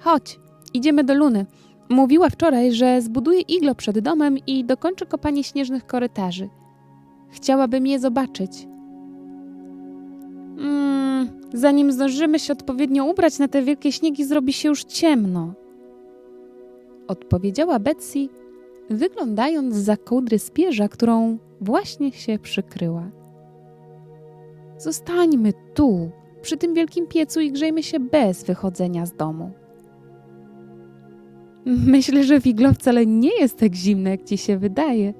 Chodź, idziemy do Luny. Mówiła wczoraj, że zbuduje iglo przed domem i dokończy kopanie śnieżnych korytarzy. Chciałabym je zobaczyć. Mm, zanim zdążymy się odpowiednio ubrać na te wielkie śniegi, zrobi się już ciemno. Odpowiedziała Betsy, wyglądając za kołdry spierza, którą właśnie się przykryła. Zostańmy tu, przy tym wielkim piecu i grzejmy się bez wychodzenia z domu. Myślę, że wiglo wcale nie jest tak zimne, jak ci się wydaje.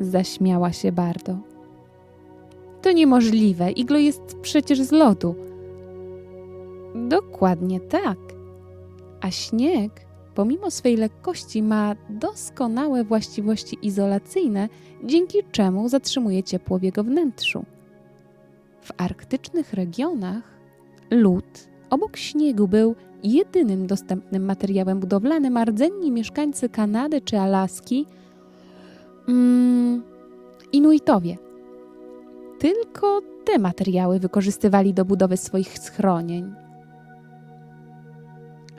Zaśmiała się bardzo. To niemożliwe, iglo jest przecież z lodu. Dokładnie tak. A śnieg, pomimo swej lekkości, ma doskonałe właściwości izolacyjne, dzięki czemu zatrzymuje ciepło w jego wnętrzu. W arktycznych regionach lód obok śniegu był jedynym dostępnym materiałem budowlanym, a rdzenni mieszkańcy Kanady czy Alaski mm, Inuitowie. Tylko te materiały wykorzystywali do budowy swoich schronień.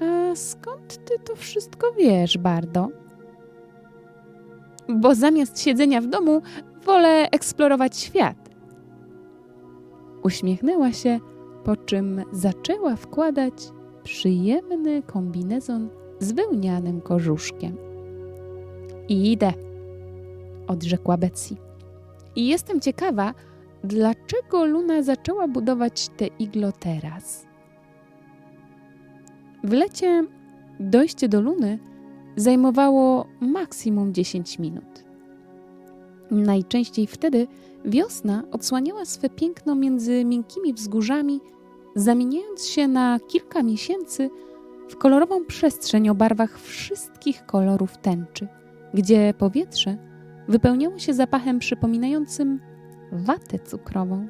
A skąd ty to wszystko wiesz, Bardo? Bo zamiast siedzenia w domu, wolę eksplorować świat. Uśmiechnęła się, po czym zaczęła wkładać przyjemny kombinezon z wełnianym kożuszkiem. Idę, odrzekła Betsy. I jestem ciekawa, dlaczego Luna zaczęła budować te iglo teraz. W lecie dojście do Luny zajmowało maksimum 10 minut. Najczęściej wtedy wiosna odsłaniała swe piękno między miękkimi wzgórzami, zamieniając się na kilka miesięcy w kolorową przestrzeń o barwach wszystkich kolorów tęczy, gdzie powietrze wypełniało się zapachem przypominającym watę cukrową.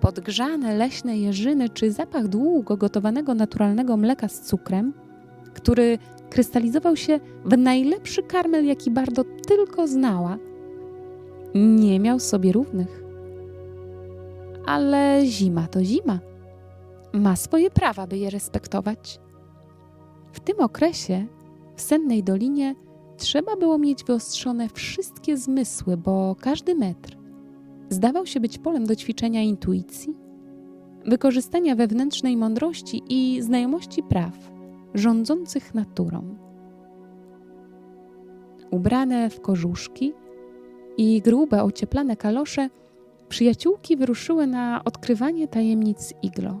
Podgrzane leśne jeżyny czy zapach długo gotowanego naturalnego mleka z cukrem, który krystalizował się w najlepszy karmel, jaki Bardo tylko znała, nie miał sobie równych. Ale zima to zima. Ma swoje prawa, by je respektować. W tym okresie w sennej dolinie trzeba było mieć wyostrzone wszystkie zmysły, bo każdy metr zdawał się być polem do ćwiczenia intuicji, wykorzystania wewnętrznej mądrości i znajomości praw rządzących naturą. Ubrane w kożuszki i grube, ocieplane kalosze, przyjaciółki wyruszyły na odkrywanie tajemnic iglo.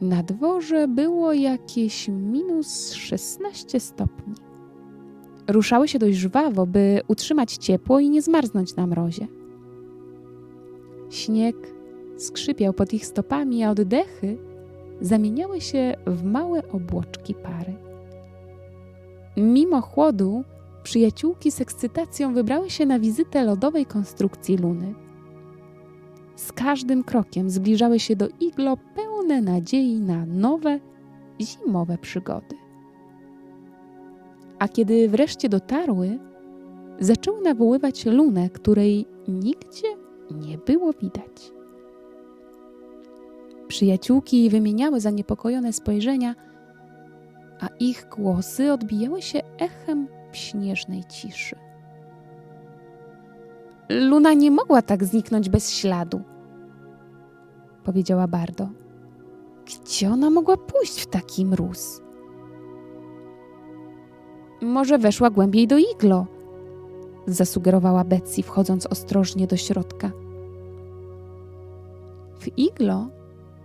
Na dworze było jakieś minus 16 stopni. Ruszały się dość żwawo, by utrzymać ciepło i nie zmarznąć na mrozie. Śnieg skrzypiał pod ich stopami, a oddechy zamieniały się w małe obłoczki pary. Mimo chłodu, przyjaciółki z ekscytacją wybrały się na wizytę lodowej konstrukcji Luny. Z każdym krokiem zbliżały się do iglo pełne nadziei na nowe, zimowe przygody. A kiedy wreszcie dotarły, zaczęły nawoływać Lunę, której nigdzie nie było widać. Przyjaciółki wymieniały zaniepokojone spojrzenia, a ich głosy odbijały się echem śnieżnej ciszy. Luna nie mogła tak zniknąć bez śladu, powiedziała Bardo. Gdzie ona mogła pójść w taki mróz? Może weszła głębiej do iglo, zasugerowała Betsy, wchodząc ostrożnie do środka. W iglo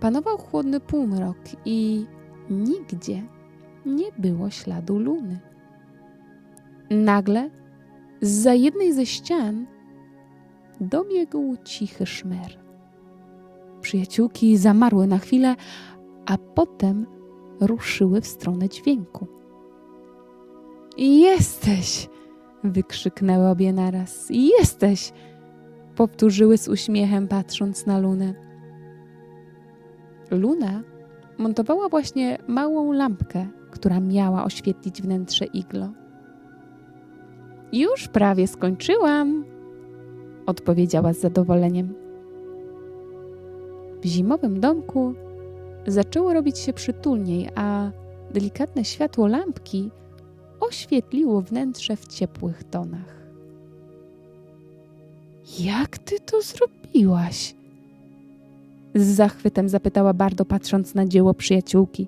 panował chłodny półmrok i nigdzie nie było śladu luny. Nagle za jednej ze ścian dobiegł cichy szmer. Przyjaciółki zamarły na chwilę, a potem ruszyły w stronę dźwięku. Jesteś! wykrzyknęły obie naraz. Jesteś! powtórzyły z uśmiechem, patrząc na Lunę. Luna montowała właśnie małą lampkę, która miała oświetlić wnętrze iglo. Już prawie skończyłam, odpowiedziała z zadowoleniem. W zimowym domku zaczęło robić się przytulniej, a delikatne światło lampki oświetliło wnętrze w ciepłych tonach. Jak ty to zrobiłaś? Z zachwytem zapytała Bardo, patrząc na dzieło przyjaciółki.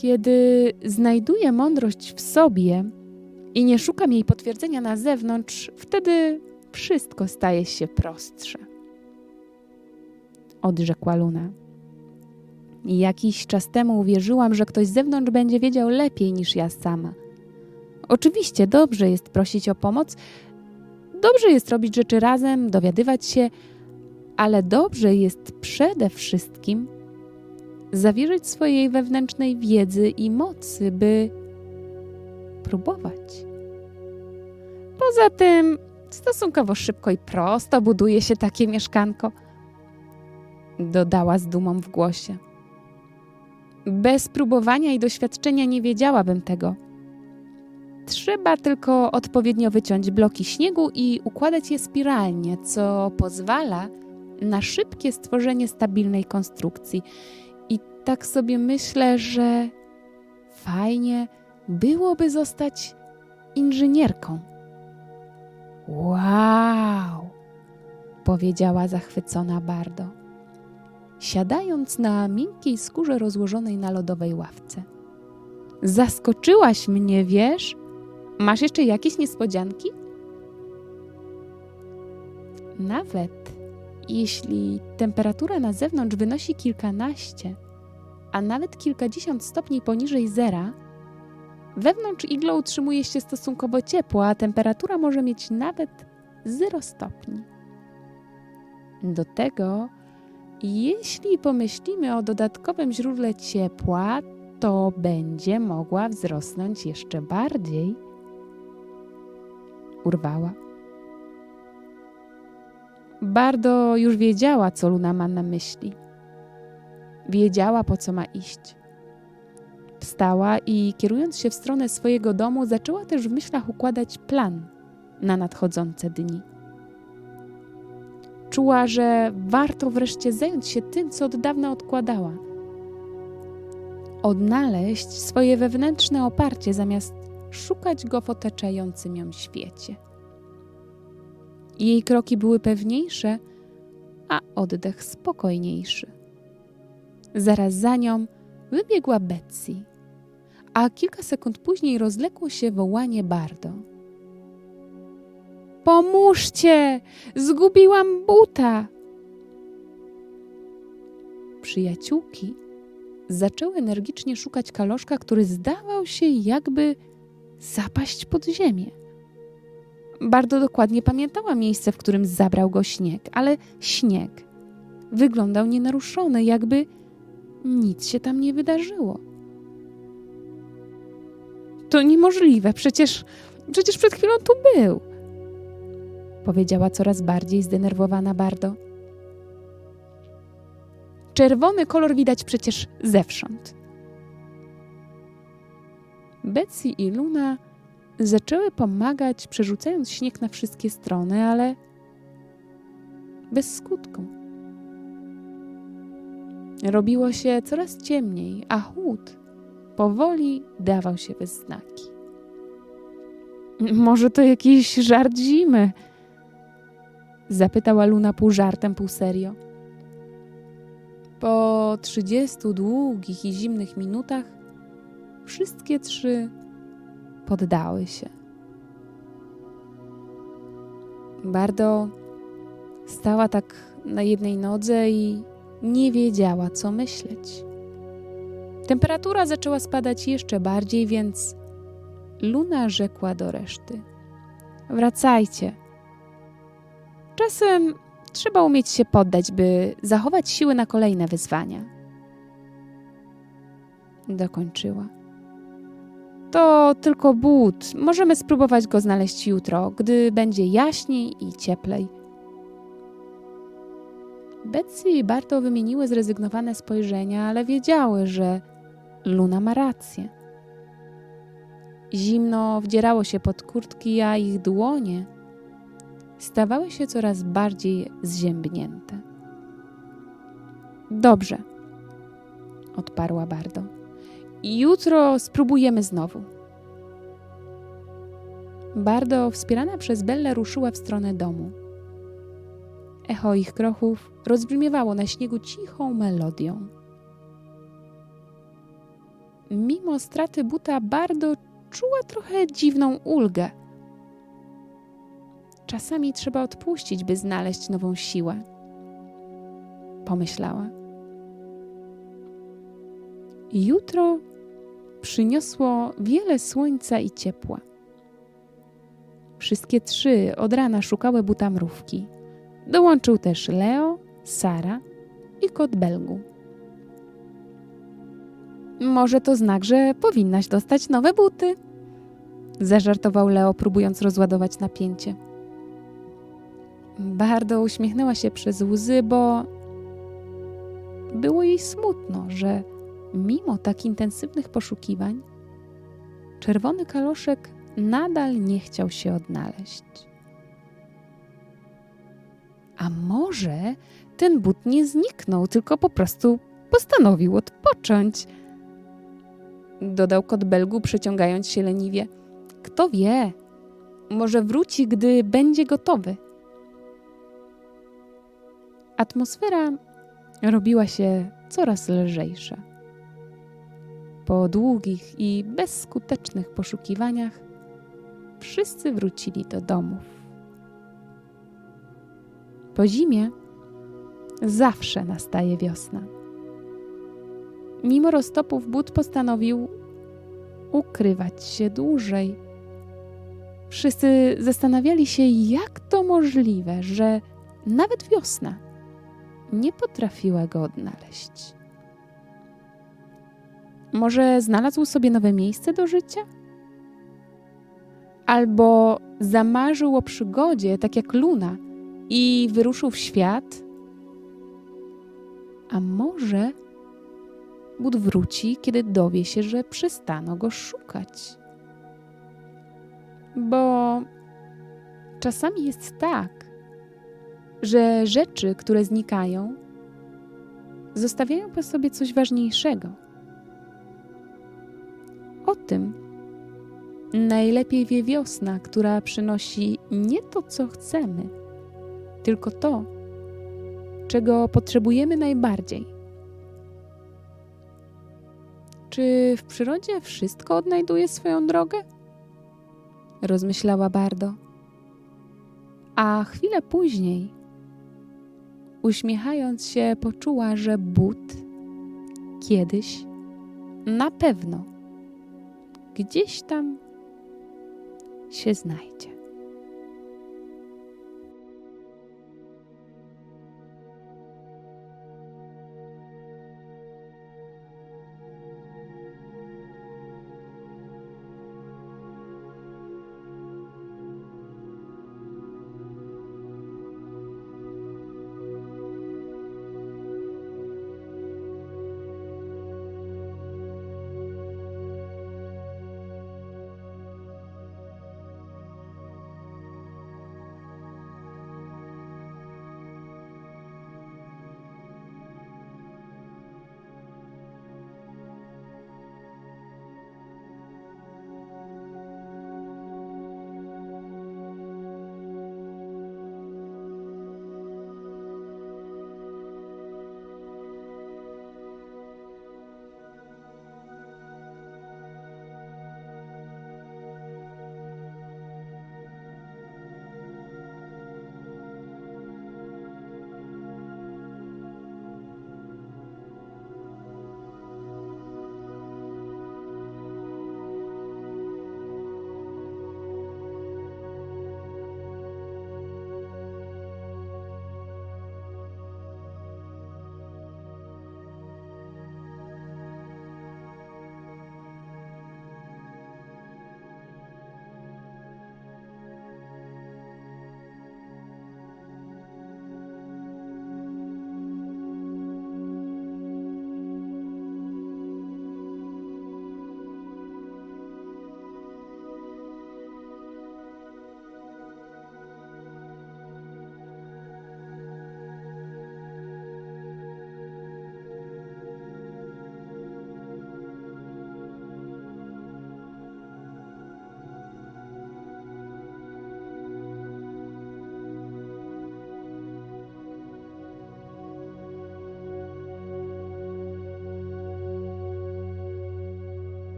Kiedy znajduję mądrość w sobie i nie szukam jej potwierdzenia na zewnątrz, wtedy wszystko staje się prostsze. Odrzekła Luna. Jakiś czas temu uwierzyłam, że ktoś z zewnątrz będzie wiedział lepiej niż ja sama. Oczywiście dobrze jest prosić o pomoc, dobrze jest robić rzeczy razem, dowiadywać się, ale dobrze jest przede wszystkim zawierzyć swojej wewnętrznej wiedzy i mocy, by próbować. Poza tym, stosunkowo szybko i prosto buduje się takie mieszkanko, dodała z dumą w głosie. Bez próbowania i doświadczenia nie wiedziałabym tego. Trzeba tylko odpowiednio wyciąć bloki śniegu i układać je spiralnie, co pozwala na szybkie stworzenie stabilnej konstrukcji. Tak sobie myślę, że fajnie byłoby zostać inżynierką. Wow! powiedziała zachwycona Bardo, siadając na miękkiej skórze rozłożonej na lodowej ławce. Zaskoczyłaś mnie, wiesz? Masz jeszcze jakieś niespodzianki? Nawet jeśli temperatura na zewnątrz wynosi kilkanaście, a nawet kilkadziesiąt stopni poniżej zera, wewnątrz iglo utrzymuje się stosunkowo ciepło, a temperatura może mieć nawet 0 stopni. Do tego, jeśli pomyślimy o dodatkowym źródle ciepła, to będzie mogła wzrosnąć jeszcze bardziej. Urwała. Bardo już wiedziała, co Luna ma na myśli. Wiedziała, po co ma iść. Wstała i, kierując się w stronę swojego domu, zaczęła też w myślach układać plan na nadchodzące dni. Czuła, że warto wreszcie zająć się tym, co od dawna odkładała. Odnaleźć swoje wewnętrzne oparcie, zamiast szukać go w otaczającym ją świecie. Jej kroki były pewniejsze, a oddech spokojniejszy. Zaraz za nią wybiegła Betsy, a kilka sekund później rozległo się wołanie Bardo. Pomóżcie! Zgubiłam buta! Przyjaciółki zaczęły energicznie szukać kaloszka, który zdawał się jakby zapaść pod ziemię. Bardzo dokładnie pamiętała miejsce, w którym zabrał go śnieg, ale śnieg wyglądał nienaruszony, jakby nic się tam nie wydarzyło. To niemożliwe, przecież, przecież przed chwilą tu był, powiedziała coraz bardziej zdenerwowana Bardo. Czerwony kolor widać przecież zewsząd. Betsy i Luna zaczęły pomagać, przerzucając śnieg na wszystkie strony, ale bez skutku. Robiło się coraz ciemniej, a chłód powoli dawał się we znaki. Może to jakiś żart zimy? Zapytała Luna pół żartem, pół serio. Po trzydziestu długich i zimnych minutach wszystkie trzy poddały się. Bardo stała tak na jednej nodze i nie wiedziała, co myśleć. Temperatura zaczęła spadać jeszcze bardziej, więc Luna rzekła do reszty: Wracajcie. Czasem trzeba umieć się poddać, by zachować siły na kolejne wyzwania. Dokończyła. To tylko but. Możemy spróbować go znaleźć jutro, gdy będzie jaśniej i cieplej. Betsy i Barto wymieniły zrezygnowane spojrzenia, ale wiedziały, że Luna ma rację. Zimno wdzierało się pod kurtki, a ich dłonie stawały się coraz bardziej zziębnięte. Dobrze, odparła Bardo. Jutro spróbujemy znowu. Bardo, wspierana przez Bellę, ruszyła w stronę domu. Echo ich kroków rozbrzmiewało na śniegu cichą melodią. Mimo straty buta, Bardo czuła trochę dziwną ulgę. Czasami trzeba odpuścić, by znaleźć nową siłę. Pomyślała. Jutro przyniosło wiele słońca i ciepła. Wszystkie trzy od rana szukały buta mrówki. Dołączył też Leo, Sara i kot Belgu. Może to znak, że powinnaś dostać nowe buty. Zażartował Leo, próbując rozładować napięcie. Bardzo uśmiechnęła się przez łzy, bo było jej smutno, że mimo tak intensywnych poszukiwań, czerwony kaloszek nadal nie chciał się odnaleźć. A może ten but nie zniknął, tylko po prostu postanowił odpocząć? Dodał kot Belgu, przeciągając się leniwie. Kto wie, może wróci, gdy będzie gotowy. Atmosfera robiła się coraz lżejsza. Po długich i bezskutecznych poszukiwaniach wszyscy wrócili do domów. Po zimie zawsze nastaje wiosna. Mimo roztopów but postanowił ukrywać się dłużej. Wszyscy zastanawiali się, jak to możliwe, że nawet wiosna nie potrafiła go odnaleźć. Może znalazł sobie nowe miejsce do życia? Albo zamarzył o przygodzie, tak jak Luna, i wyruszył w świat? A może Bóg wróci, kiedy dowie się, że przestano go szukać? Bo czasami jest tak, że rzeczy, które znikają, zostawiają po sobie coś ważniejszego. O tym najlepiej wie wiosna, która przynosi nie to, co chcemy, tylko to, czego potrzebujemy najbardziej. Czy w przyrodzie wszystko odnajduje swoją drogę? Rozmyślała Bardo. A chwilę później, uśmiechając się, poczuła, że but kiedyś na pewno gdzieś tam się znajdzie.